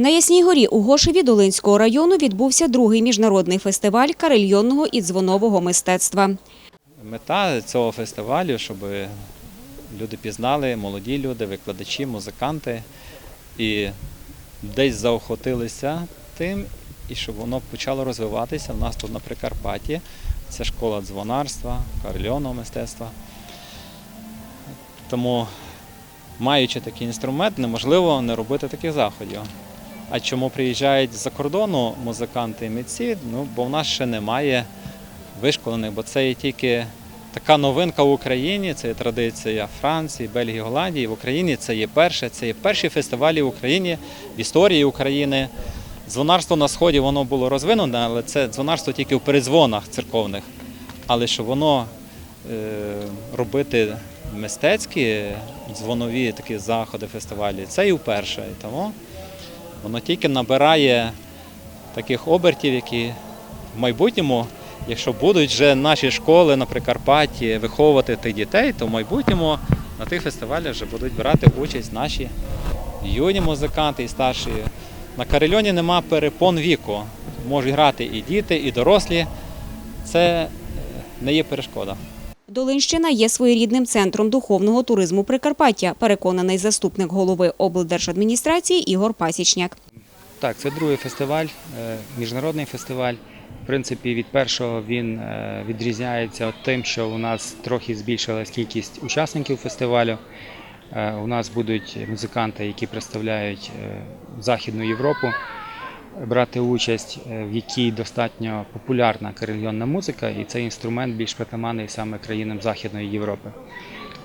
На Ясній горі у Гошеві Долинського району відбувся другий міжнародний фестиваль карельйонного і дзвонового мистецтва. Мета цього фестивалю, щоб люди пізнали, молоді люди, викладачі, музиканти і десь заохотилися тим, і щоб воно почало розвиватися. У нас тут на Прикарпатті це школа дзвонарства, карельйонного мистецтва. Тому, маючи такий інструмент, неможливо не робити таких заходів. А чому приїжджають з-за кордону музиканти і митці? Ну, бо в нас ще немає вишколених, бо це є тільки така новинка в Україні, це є традиція Франції, Бельгії, Голландії. В Україні це є перше, це є перші фестивалі в Україні, в історії України. Дзвонарство на сході воно було розвинене, але це дзвонарство тільки в передзвонах церковних. Але щоб воно е, робити мистецькі дзвонові такі заходи, фестивалі, це і вперше. І тому воно тільки набирає таких обертів, які в майбутньому, якщо будуть вже наші школи на Прикарпатті виховувати тих дітей, то в майбутньому на тих фестивалях вже будуть брати участь наші юні музиканти і старші. На карельоні нема перепон віку. Можуть грати і діти, і дорослі. Це не є перешкода. Долинщина є своєрідним центром духовного туризму Прикарпаття, переконаний заступник голови облдержадміністрації Ігор Пасічняк. Так, це другий фестиваль, е, міжнародний фестиваль. В принципі, від першого він е, відрізняється тим, що у нас трохи збільшилась кількість учасників фестивалю. Е, У нас будуть музиканти, які представляють Західну Європу, брати участь, е, в якій достатньо популярна карельйонна музика, і цей інструмент більш притаманний саме країнам Західної Європи.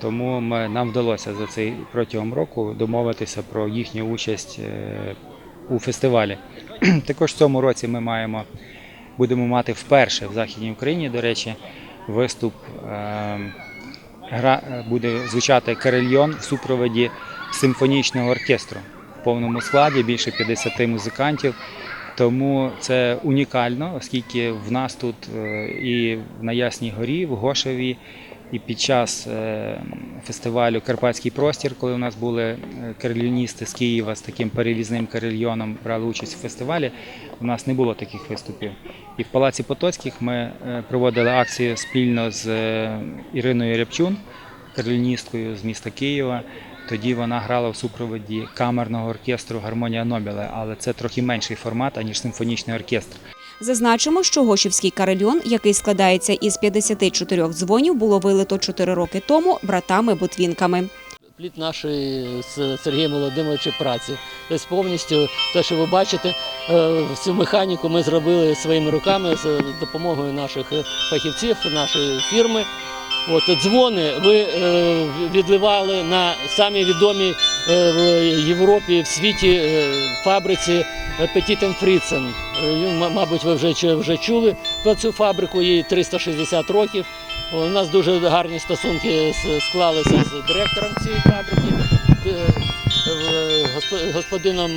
Тому ми, нам вдалося за цей протягом року домовитися про їхню участь е, у фестивалі. Також в цьому році ми маємо, будемо мати вперше в Західній Україні, до речі, виступ. е, Гра е, буде звучати карельйон в супроводі симфонічного оркестру повному складі, більше 50 музикантів. Тому це унікально, оскільки в нас тут е, і на Ясній горі, в Гошеві, і під час е, фестивалю Карпатський простір, коли у нас були е, карельйоністи з Києва з таким перевізним карельйоном, брали участь у фестивалі, у нас не було таких виступів. І в Палаці Потоцьких ми проводили акцію спільно з Іриною Рябчун, карельйоністкою з міста Києва. Тоді вона грала в супроводі камерного оркестру Гармонія Нобеле, але це трохи менший формат, аніж симфонічний оркестр. Зазначимо, що Гошівський карельйон, який складається із 54 дзвонів, було вилито 4 роки тому братами-ботвінками. плід нашої з Сергієм Володимировичем праці. Тобто повністю те, що ви бачите, е, всю механіку ми зробили своїми руками з допомогою наших е, фахівців, нашої фірми. От дзвони ви е, відливали на самі відомі е, в Європі в світі е, фабриці Fritzen. Е, Мабуть, ви вже, вже чули про цю фабрику, їй 360 років. У нас дуже гарні стосунки склалися з директором цієї фабрики, госпо- господином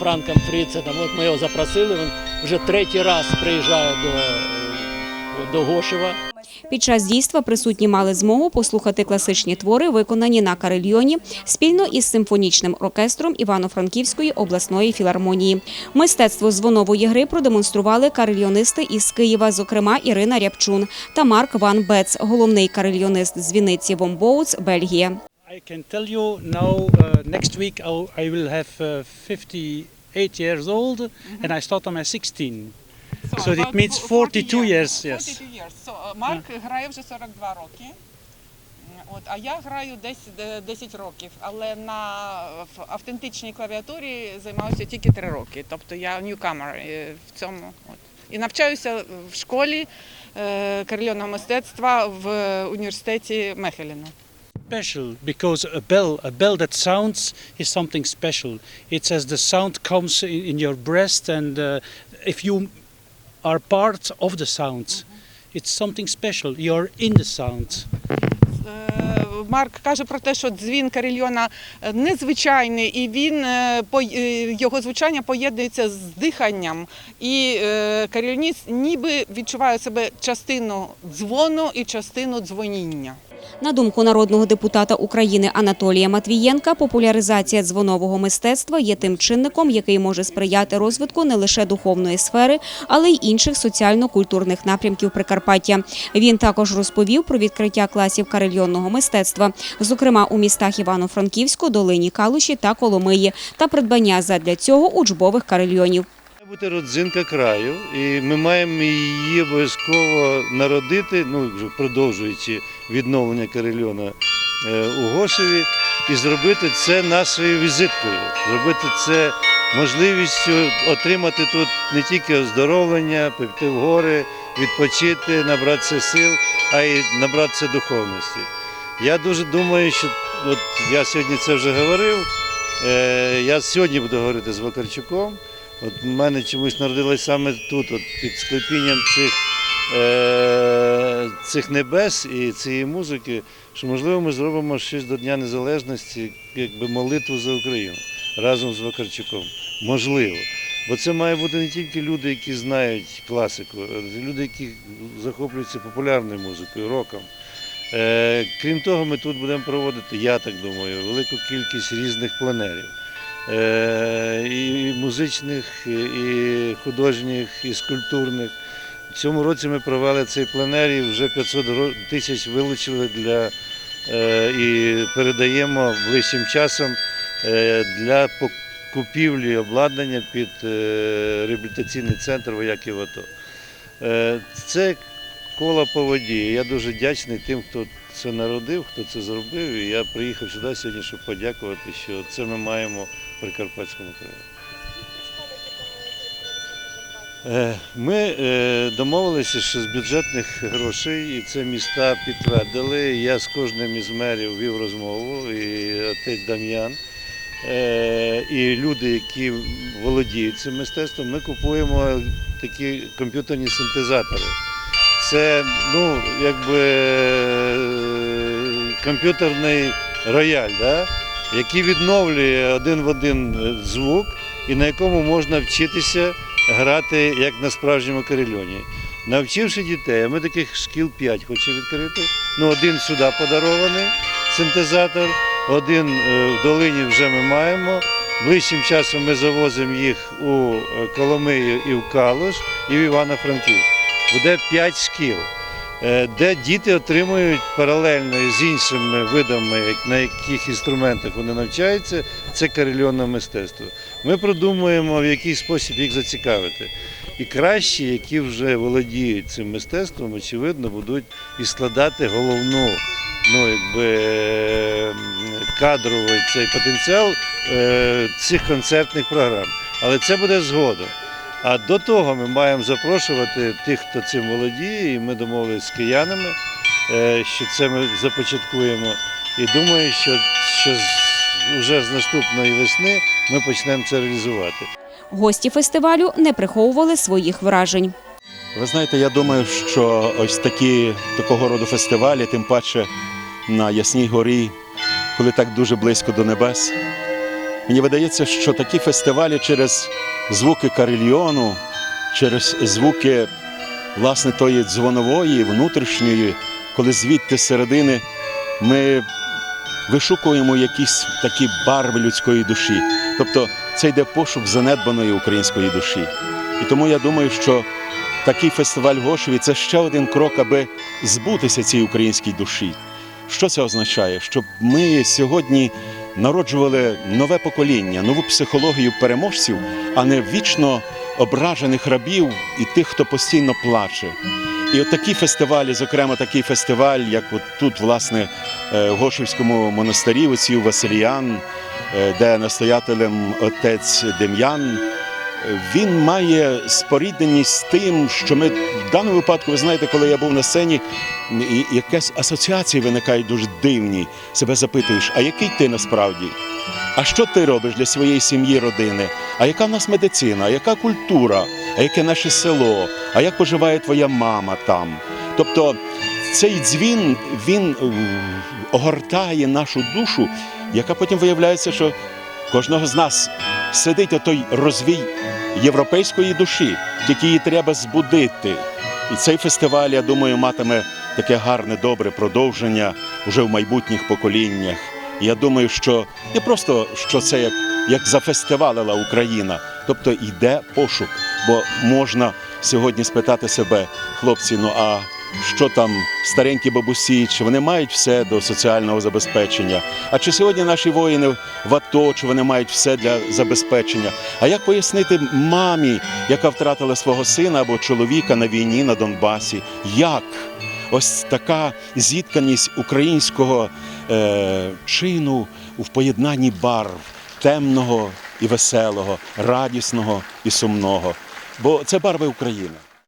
Франком Фріценом. От ми його запросили. Він вже третій раз приїжджає до, до Гошева. Під час дійства присутні мали змогу послухати класичні твори, виконані на карельйоні, спільно із симфонічним оркестром Івано-Франківської обласної філармонії. Мистецтво дзвонової гри продемонстрували карельйонисти із Києва, зокрема Ірина Рябчун та Марк Ван Бец, головний карельйонист з Вінниці Вомбоуц, Бельгія. I can tell you now, uh, next week I will have uh, 58 years old and I start on my 16. So it about means fo- 42 years, yes. 42 years. So, uh, Марк грає вже 42 роки. М, От, а я граю десь де- 10 років, але на в автентичній клавіатурі займаюся тільки 3 роки. Тобто я newcomer е, в цьому. От. І навчаюся в школі е, карельйонного мистецтва в університеті Мехеліна. Special because a bell, a bell that sounds is something special. It's as the sound comes in, in your breast, and uh, if you are part of the sound, it's something special. You're in the sound. Е, Марк каже про те, що дзвін карельйона е, незвичайний, і він е, його звучання поєднується з диханням. І е, ніби відчуває себе частину дзвону і частину дзвоніння. На думку народного депутата України Анатолія Матвієнка, популяризація дзвонового мистецтва є тим чинником, який може сприяти розвитку не лише духовної сфери, але й інших соціально-культурних напрямків Прикарпаття. Він також розповів про відкриття класів карельйонного мистецтва, зокрема у містах Івано-Франківську, Долині Калуші та Коломиї, та придбання задля цього учбових карельйонів. Бути родзинка краю, і ми маємо її обов'язково народити, ну продовжуючи відновлення Карельона е, у Гошеві, і зробити це нашою візиткою, зробити це можливістю отримати тут не тільки оздоровлення, піти в гори, відпочити, набратися сил, а й набратися духовності. Я дуже думаю, що от я сьогодні це вже говорив. е, Я сьогодні буду говорити з Вакарчуком. От в мене чомусь народилось саме тут, от під склепінням цих, е, цих небес і цієї музики, що можливо ми зробимо щось до Дня Незалежності, якби молитву за Україну разом з Вакарчуком. Можливо. Бо це має бути не тільки люди, які знають класику, а люди, які захоплюються популярною музикою, роком. Е, крім того, ми тут будемо проводити, я так думаю, велику кількість різних пленерів. Е, і музичних, і художніх, і скульптурних. В цьому році ми провели цей пленер і вже 500 тисяч вилучили для, е, і передаємо ближчим часом е, для купівлі обладнання під реабілітаційний центр вояків АТО. Це коло по воді. Я дуже вдячний тим, хто це народив, хто це зробив. І я приїхав сюди сьогодні, щоб подякувати, що це ми маємо Прикарпатському краї. Е, Ми е, домовилися, що з бюджетних грошей, і це міста підтвердили. Я з кожним із мерів вів розмову, і отець Дам'ян, е, і люди, які володіють цим мистецтвом, ми купуємо такі комп'ютерні синтезатори. Це ну, якби комп'ютерний рояль, да? Який відновлює один в один е, звук і на якому можна вчитися грати як на справжньому карельоні. Навчивши дітей, ми таких шкіл 5 хочемо відкрити. Ну, один сюди подарований синтезатор, один е, в долині вже ми маємо. Ближчим часом ми завозимо їх у е, Коломию і в Калуш, і в Івано-Франківськ. Буде 5 шкіл, де діти отримують паралельно з іншими видами, на яких інструментах вони навчаються, це карельонне мистецтво. Ми продумуємо, в який спосіб їх зацікавити. І кращі, які вже володіють цим мистецтвом, очевидно, будуть і складати головну, ну якби е, кадровий цей потенціал е, цих концертних програм. Але це буде згодом. А до того ми маємо запрошувати тих, хто цим володіє, і ми домовилися з киянами, е, що це ми започаткуємо. І думаю, що, що вже з наступної весни ми почнемо це реалізувати. Гості фестивалю не приховували своїх вражень. Ви знаєте, я думаю, що ось такі такого роду фестивалі, тим паче на Ясній горі, коли так дуже близько до небес. Мені видається, що такі фестивалі через звуки карельйону, через звуки власне тої дзвонової, внутрішньої, коли звідти середини ми вишукуємо якісь такі барви людської душі. Тобто це йде пошук занедбаної української душі. І тому я думаю, що такий фестиваль Гошеві це ще один крок, аби збутися цій українській душі. Що це означає? Щоб ми сьогодні народжували нове покоління, нову психологію переможців, а не вічно ображених рабів і тих, хто постійно плаче. І от такі фестивалі, зокрема такий фестиваль, як от тут, власне, е, в Гошівському монастирі, отців Василіян, е, де настоятелем отець Дем'ян, він має спорідненість з тим, що ми в даному випадку, ви знаєте, коли я був на сцені, якась асоціації виникають дуже дивні. Себе запитуєш, а який ти насправді? А що ти робиш для своєї сім'ї, родини? А яка в нас медицина? А яка культура? А яке наше село? А як поживає твоя мама там? Тобто цей дзвін він е, огортає нашу душу, яка потім виявляється, що кожного з нас сидить отой розвій європейської душі, тільки її треба збудити. І цей фестиваль, я думаю, матиме таке гарне, добре продовження вже в майбутніх поколіннях. І я думаю, що не просто що це як, як зафестивалила Україна, тобто йде пошук, бо можна сьогодні спитати себе, хлопці, ну а що там старенькі бабусі, чи вони мають все до соціального забезпечення? А чи сьогодні наші воїни в АТО, чи вони мають все для забезпечення? А як пояснити мамі, яка втратила свого сина або чоловіка на війні на Донбасі? Як? Ось така зітканість українського е, чину в поєднанні барв темного і веселого, радісного і сумного. Бо це барви України.